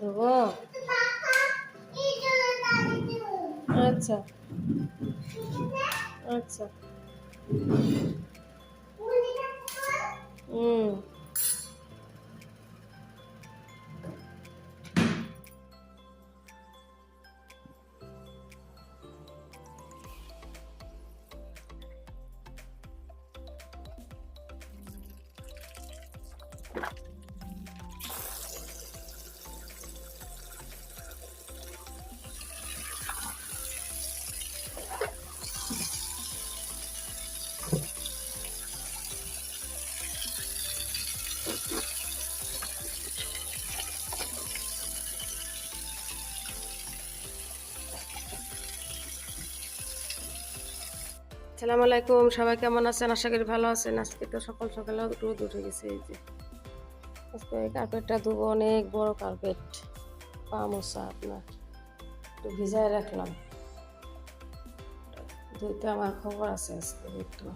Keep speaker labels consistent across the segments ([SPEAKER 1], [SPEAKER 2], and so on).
[SPEAKER 1] দেবো আচ্ছা। আচ্ছা। হুম। সালাম আলাইকুম, সবাই কেমন আছেন? আশা করি ভালো আছেন। আজকে তো সকাল সকালে রোদ উঠে গেছে এই যে। আজকে কার্পেটটা ধুবো, অনেক বড় কার্পেট। পা মোছা আপনার। একটু ভিজায় রাখলাম। ধুইতে আমার খবর আছে আজকে একটু।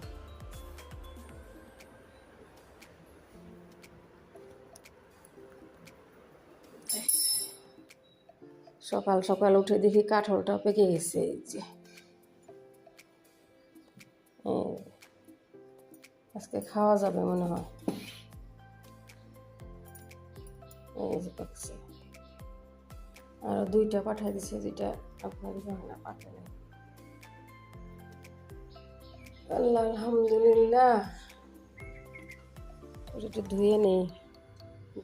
[SPEAKER 1] সকাল সকাল উঠে দেখি কাঠলটা পেকে গেছে, এই যে। আজকে খাওয়া যাবে মনে হয়। এই যে পাকছে আর দুইটা পাঠাই দিছে, দুইটা আপনার হয় না নাই। আল্লাহ, আলহামদুলিল্লাহ। একটু ধুয়ে নেই।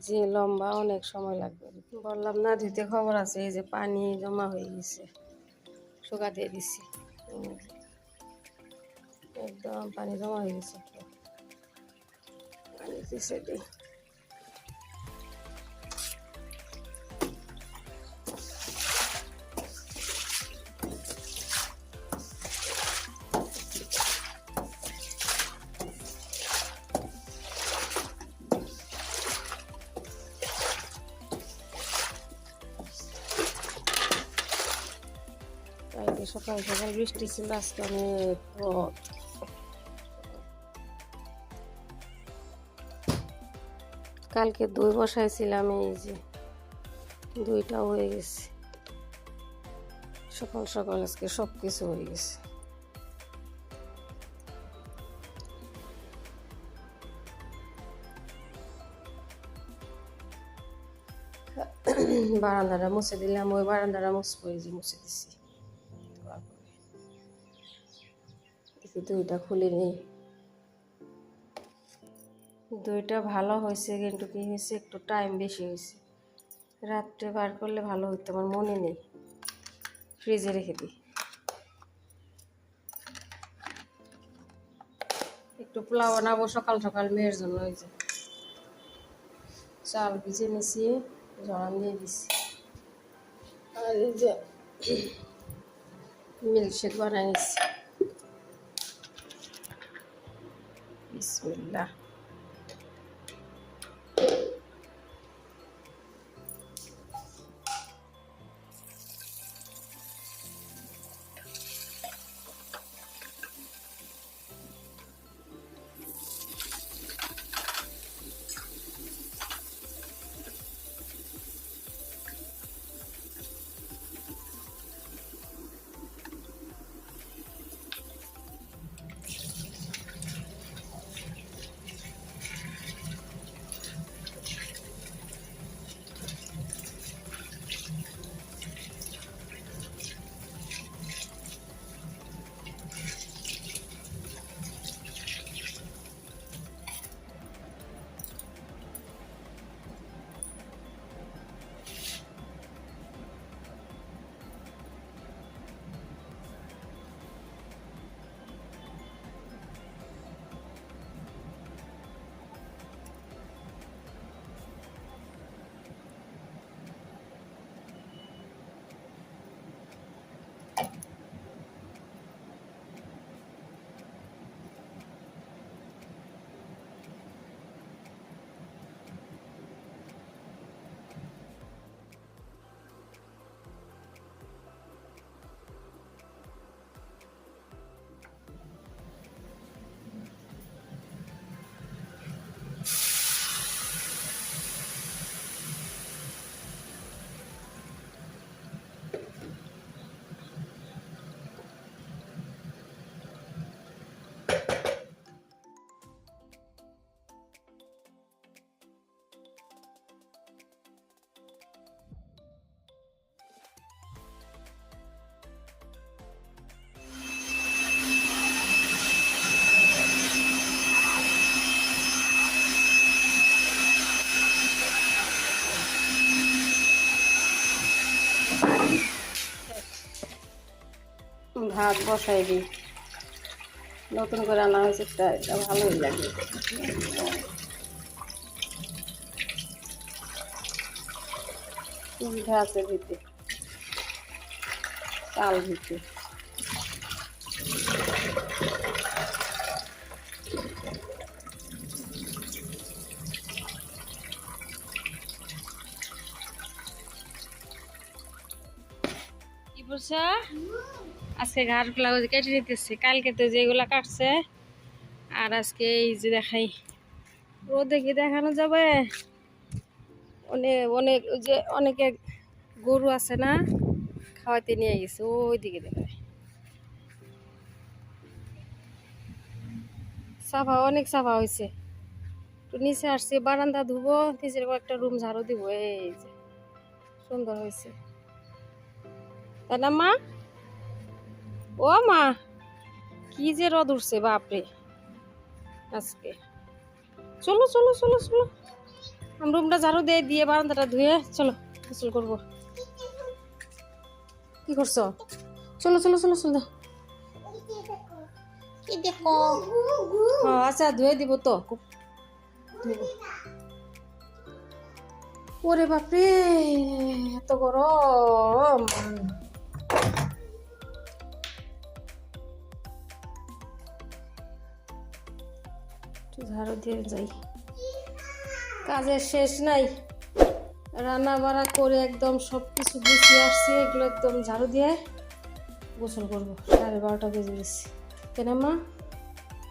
[SPEAKER 1] যে লম্বা অনেক সময় লাগবে। বললাম, না ধুতে খবর আছে, এই যে পানি জমা হয়ে গেছে। শুকা দিয়ে দিছি। একদম পানি জমা হয়ে গেছে। একটু। পানি দিছে দিই কালকে সকাল সকাল বৃষ্টি ছিল আজকে অনেক কালকে দই বসাইছিলাম, এই যে দইটাও হয়ে গেছে। সকাল সকাল আজকে সব কিছু হয়ে গেছে। বারান্দাটা মুছে দিলাম, ওই বারান্দাটা মুছবো, এই যে মুছে দিছি। দুইটা খুলে নেই। দইটা ভালো হয়েছে, কিন্তু কি হয়েছে? একটু টাইম বেশি হয়েছে। রাত্রে বার করলে ভালো হতো আমার মনে নেই। ফ্রিজে রেখে দিই। একটু পোলাও বানাবো সকাল সকাল, মেয়ের জন্য ওই যে। চাল ভিজে নিছি জড়ান দিয়ে দিছি। আর এই যে মিল্কশেক বানাই নিছি। বিসমিল্লাহ। বসাই দিই। নতুন করে আনা হয়েছে এটা ভালোই লাগে। সুবিধা আছে ভিতরে। চাল ভিতরে। কি আজকে যে কেটে নিতেছে কালকে তো যেগুলা কাটছে, আর আজকে এই যে দেখাই। রোদে কি দেখানো যাবে? অনেক অনেক যে অনেকে গরু আছে না খাওয়াতে নিয়ে গেছে ওই দিকে দেখায় সাফা, অনেক সাফা হয়েছে তো নিচে আসছে, বারান্দা ধুবো, নিচের একটা রুম ঝাড়ু দিব, এই যে। সুন্দর হয়েছে তাই না মা? ও মা, কি যে রদ উঠছে, বাপরে। আজকে। চলো চলো চলো চলো। রুমটা ঝাড়ু দিয়ে দিয়ে বারান্দাটা ধুয়ে চলো, গোসল করব। কি করছ? চলো চলো চলো চলো আচ্ছা ধুয়ে দিব তো। ওরে বাপরে, এত গরম। একটু ঝাড়ু দিয়ে যাই। কাজের শেষ নাই। রান্না বাড়া করে একদম সব কিছু গুছিয়ে আসছি, এগুলো একদম ঝাড়ু দিয়ে গোসল করব। সাড়ে বারোটা বেজে গেছি। কেন মা?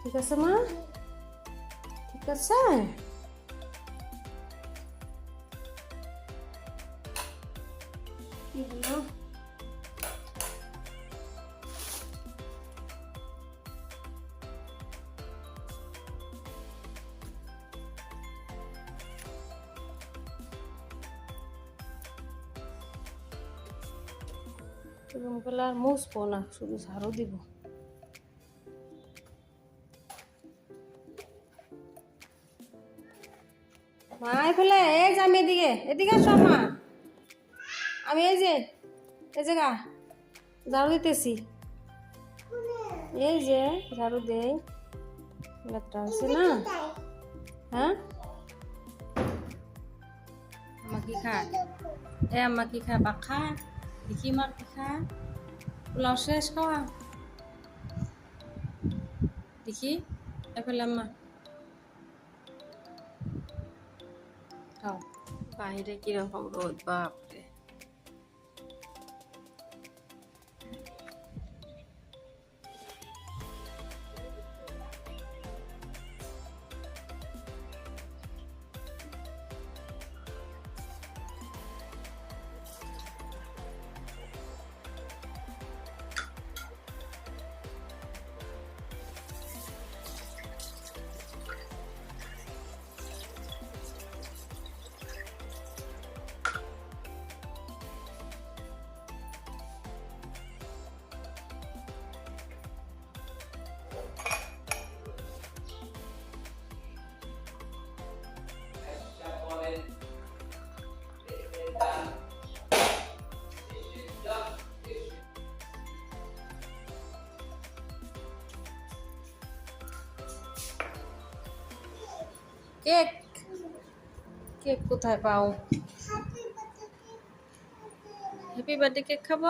[SPEAKER 1] ঠিক আছে মা? ঠিক আছে? কি রুমগুলো আর মুছবো না, শুধু ঝাড়ু দিব। মা ফেলে এই যে আমি এদিকে এদিকে আসো মা। আমি এই যে এই যে গা, ঝাড়ু দিতেছি। এই যে, ঝাড়ু দেই। লেপটা হয়েছে না? হ্যাঁ? আমা কি খা, এ আমা কি খা, পাখা। দেখি মার কি খা পোলাও শেষ খাওয়া দেখি এফেলে আম্মা খাও বাইরে কীরকম রোদ বাপরে কেক। কেক কোথায় পাও? হ্যাপি বার্থডে কেক খাব?